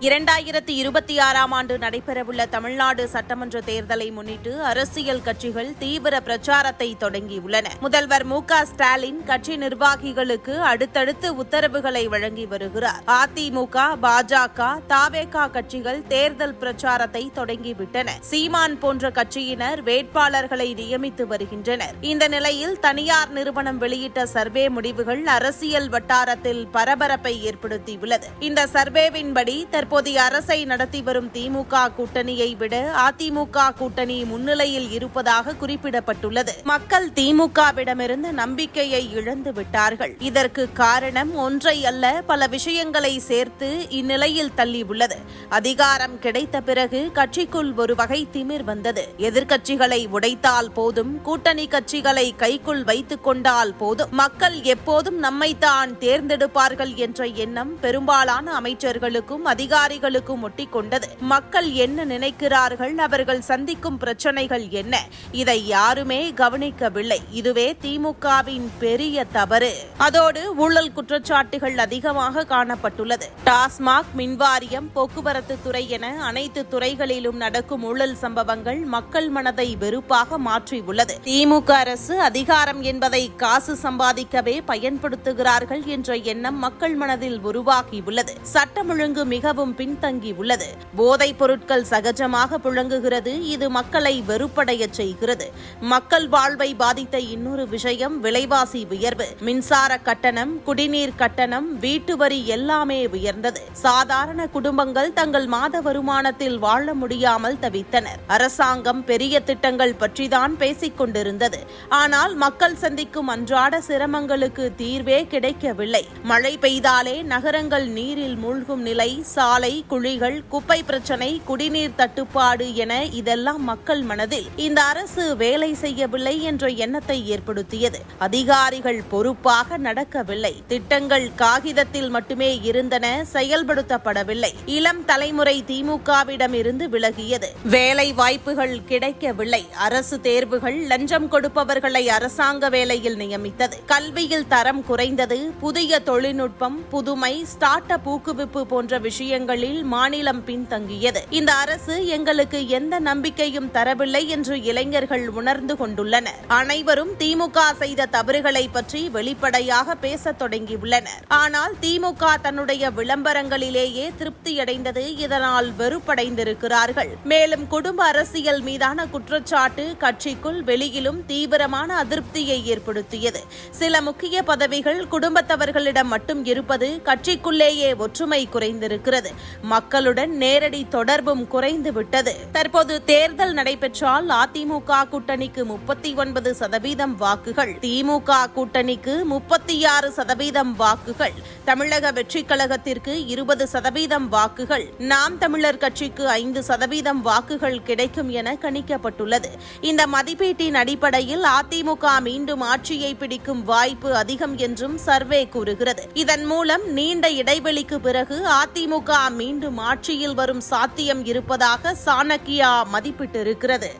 இரண்டாயிரத்தி இருபத்தி ஆறாம் ஆண்டு நடைபெறவுள்ள தமிழ்நாடு சட்டமன்ற தேர்தலை முன்னிட்டு அரசியல் கட்சிகள் தீவிர பிரச்சாரத்தை தொடங்கியுள்ளன. முதல்வர் மு க ஸ்டாலின் கட்சி நிர்வாகிகளுக்கு அடுத்தடுத்து உத்தரவுகளை வழங்கி வருகிறார். அதிமுக பாஜக தாவேகா கட்சிகள் தேர்தல் பிரச்சாரத்தை தொடங்கிவிட்டன. சீமான் போன்ற கட்சியினர் வேட்பாளர்களை நியமித்து வருகின்றனர். இந்த நிலையில் தனியார் நிறுவனம் வெளியிட்ட சர்வே முடிவுகள் அரசியல் வட்டாரத்தில் பரபரப்பை ஏற்படுத்தியுள்ளது. இந்த சர்வேவின்படி தற்போதைய அரசை நடத்தி வரும் திமுக கூட்டணியை விட அதிமுக கூட்டணி முன்னிலையில் இருப்பதாக குறிப்பிடப்பட்டுள்ளது. மக்கள் திமுகவிடமிருந்து நம்பிக்கையை இழந்து விட்டார்கள். இதற்கு காரணம் ஒன்றை அல்ல பல விஷயங்களை சேர்த்து இந்நிலையில் தள்ளியுள்ளது. அதிகாரம் கிடைத்த பிறகு கட்சிக்குள் ஒரு வகை திமிர் வந்தது. எதிர்க்கட்சிகளை உடைத்தால் போதும் கூட்டணி கட்சிகளை கைக்குள் வைத்துக் கொண்டால் போதும். மக்கள் எப்போதும் நம்மைத்தான் தேர்ந்தெடுப்பார்கள் என்ற எண்ணம் பெரும்பாலான அமைச்சர்களுக்கும் அதிகாரிகளுக்கும் ஒட்டிக்கொண்டது. மக்கள் என்ன நினைக்கிறார்கள் அவர்கள் சந்திக்கும் பிரச்சனைகள் என்ன? இதை யாருமே கவனிக்கவில்லை. இதுவே திமுகவின் பெரிய தவறு. அதோடு ஊழல் குற்றச்சாட்டுகள் அதிகமாக காணப்பட்டுள்ளது. டாஸ்மாக் மின்வாரியம் போக்குவரத்து துறை என அனைத்து துறைகளிலும் நடக்கும் ஊழல் சம்பவங்கள் மக்கள் மனதை வெறுப்பாக மாற்றியுள்ளது. திமுக அரசு அதிகாரம் என்பதை காசு சம்பாதிக்கவே பயன்படுத்துகிறார்கள் என்ற எண்ணம் மக்கள் மனதில் உருவாகியுள்ளது. சட்டம் ஒழுங்கு மிகவும் மிகவும் பின்தங்கி உள்ளது. போதைப் பொருட்கள் சகஜமாக புழங்குகிறது. இது மக்களை வெறுப்படைய செய்கிறது. மக்கள் வாழ்வை பாதித்த இன்னொரு விஷயம் விலைவாசி உயர்வு. மின்சார கட்டணம் குடிநீர் கட்டணம் வீட்டு வரி எல்லாமே உயர்ந்தது. சாதாரண குடும்பங்கள் தங்கள் மாத வருமானத்தில் வாழ முடியாமல் தவித்தனர். அரசாங்கம் பெரிய திட்டங்கள் பற்றிதான் பேசிக் கொண்டிருந்தது. ஆனால் மக்கள் சந்திக்கும் அன்றாட சிரமங்களுக்கு தீர்வே கிடைக்கவில்லை. மழை பெய்தாலே நகரங்கள் நீரில் மூழ்கும் நிலை சாலை குழிகள் குப்பை பிரச்சனை குடிநீர் தட்டுப்பாடு என இதெல்லாம் மக்கள் மனதில் இந்த அரசு வேலை செய்யவில்லை என்ற எண்ணத்தை ஏற்படுத்தியது. அதிகாரிகள் பொறுப்பாக நடக்கவில்லை. திட்டங்கள் காகிதத்தில் மட்டுமே இருந்தன செயல்படுத்தப்படவில்லை. இளம் தலைமுறை திமுகவிடம் இருந்து விலகியது. வேலை வாய்ப்புகள் கிடைக்கவில்லை. அரசு தேர்வுகள் லஞ்சம் கொடுப்பவர்களை அரசாங்க வேலையில் நியமித்தது. கல்வியில் தரம் குறைந்தது. புதிய தொழில்நுட்பம் புதுமை ஸ்டார்ட் அப் ஊக்குவிப்பு போன்ற விஷயங்கள் விஷயங்களில் மாநிலம் பின்தங்கியது. இந்த அரசு எங்களுக்கு எந்த நம்பிக்கையும் தரவில்லை என்று இளைஞர்கள் உணர்ந்து கொண்டுள்ளனர். அனைவரும் திமுக செய்த தவறுகளை பற்றி வெளிப்படையாக பேசத் தொடங்கியுள்ளனர். ஆனால் திமுக தன்னுடைய விளம்பரங்களிலேயே திருப்தியடைந்தது இதனால் வெறுப்படைந்திருக்கிறார்கள். மேலும் குடும்ப அரசியல் மீதான குற்றச்சாட்டு கட்சிக்குள் வெளியிலும் தீவிரமான அதிருப்தியை ஏற்படுத்தியது. சில முக்கிய பதவிகள் குடும்பத்தவர்களிடம் மட்டும் இருப்பது கட்சிக்குள்ளேயே ஒற்றுமை குறைந்திருக்கிறது. மக்களுடன் நேரடி தொடர்பும் குறைந்து விட்டது. தற்போது தேர்தல் நடைபெற்றால் அதிமுக கூட்டணிக்கு முப்பத்தி ஒன்பது சதவீதம் வாக்குகள் திமுக கூட்டணிக்கு முப்பத்தி ஆறு சதவீதம் வாக்குகள் தமிழக வெற்றிக் கழகத்திற்கு இருபது சதவீதம் வாக்குகள் நாம் தமிழர் கட்சிக்கு ஐந்து சதவீதம் வாக்குகள் கிடைக்கும் என கணிக்கப்பட்டுள்ளது. இந்த மதிப்பீட்டின் அடிப்படையில் அதிமுக மீண்டும் ஆட்சியை பிடிக்கும் வாய்ப்பு அதிகம் என்றும் சர்வே கூறுகிறது. இதன் மூலம் நீண்ட இடைவெளிக்கு பிறகு அதிமுக மீண்டும் ஆட்சியில் வரும் சாத்தியம் இருப்பதாக சாணக்கியா மதிப்பிட்டிருக்கிறது.